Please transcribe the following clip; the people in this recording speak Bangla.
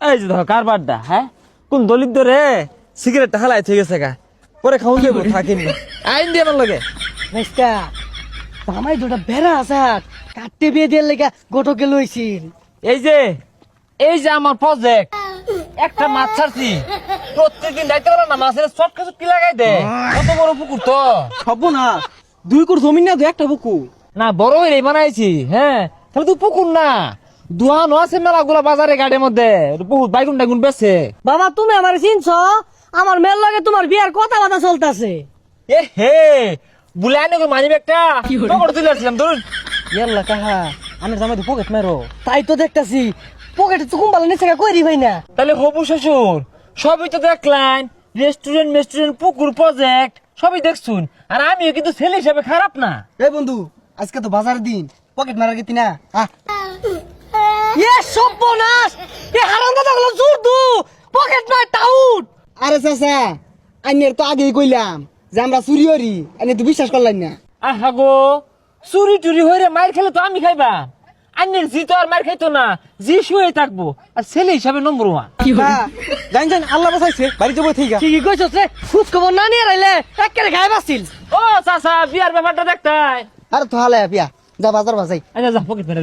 এই যে ধর কারবারটা হ্যাঁ? কোন দলিত রে সিগারেটটা হালাই থেকে গেছে গা। পরে খাওয়া যাব থাকিন আইন দিয়ে আমার লগে। মেসকা আমায় দুটা বেড়া আছে কাটতে বিয়ে দিয়ে লেগা গোটকে লইছিল। এই যে এই যে আমার প্রজেক্ট একটা মাছ ছাড়ছি। প্রত্যেকদিন দায়িত্ব করো না মাছের সব কিছু কি লাগাই দে? কত বড় পুকুর তো। হব না দুই কোর জমি না দু একটা বুকু না বড় হয়ে বানাইছি হ্যাঁ? তাহলে তুই পুকুর না। দুহানো আছে মেলা গুলা বাজারে গাড়ির মধ্যে। বহুত বাইগুন টাইগুন বেছে। বাবা তুমি আমার চিনছ? আমার মেয়ের লগে তোমার বিয়ার কথা বাতা চলতেছে। এ হে বুলাই নাকি মানি ব্যাগটা। পকেটে তুলে ধরুন। ইয়াল্লা কাহা আমি জামাই তো পকেট মারো। তাই তো দেখতাছি পকেটে তো কুম্বালা নিচে কইরি ভাই না। তাহলে হবু শ্বশুর সবই তো দেখলেন রেস্টুরেন্ট মেস্টুরেন্ট পুকুর প্রজেক্ট সবই দেখছুন। আর আমিও কিন্তু ছেলে হিসাবে খারাপ না। এই বন্ধু আজকে তো বাজারের দিন পকেট মারার গেতি না। এ সর্বনাশ! এ হারাম দাদা গুলো জোর দু! পকেট মার টাউট আরে চাচা আইনের তো আগেই কইলাম যে আমরা চুরি হরি আইনে তো বিশ্বাস করলাম না। আহা গো চুরি টুরি হয়ে মার খেলে তো আমি খাইবা। আন্যের জি তো আর মার খাইতো না জি শুয়ে থাকব। আর ছেলে হিসাবে নম্বর ওয়ান। জান জান আল্লাহ বাঁচাইছে বাড়ি যাব ঠিক আছে কি কইছস রে খুশ খবর না নিয়ে রাইলে একেবারে গায়ে বাসিল ও চাচা বিয়ার ব্যাপারটা দেখতাই আরে তো হালে পিয়া যা বাজার বাজাই। আচ্ছা যা পকেট মেরে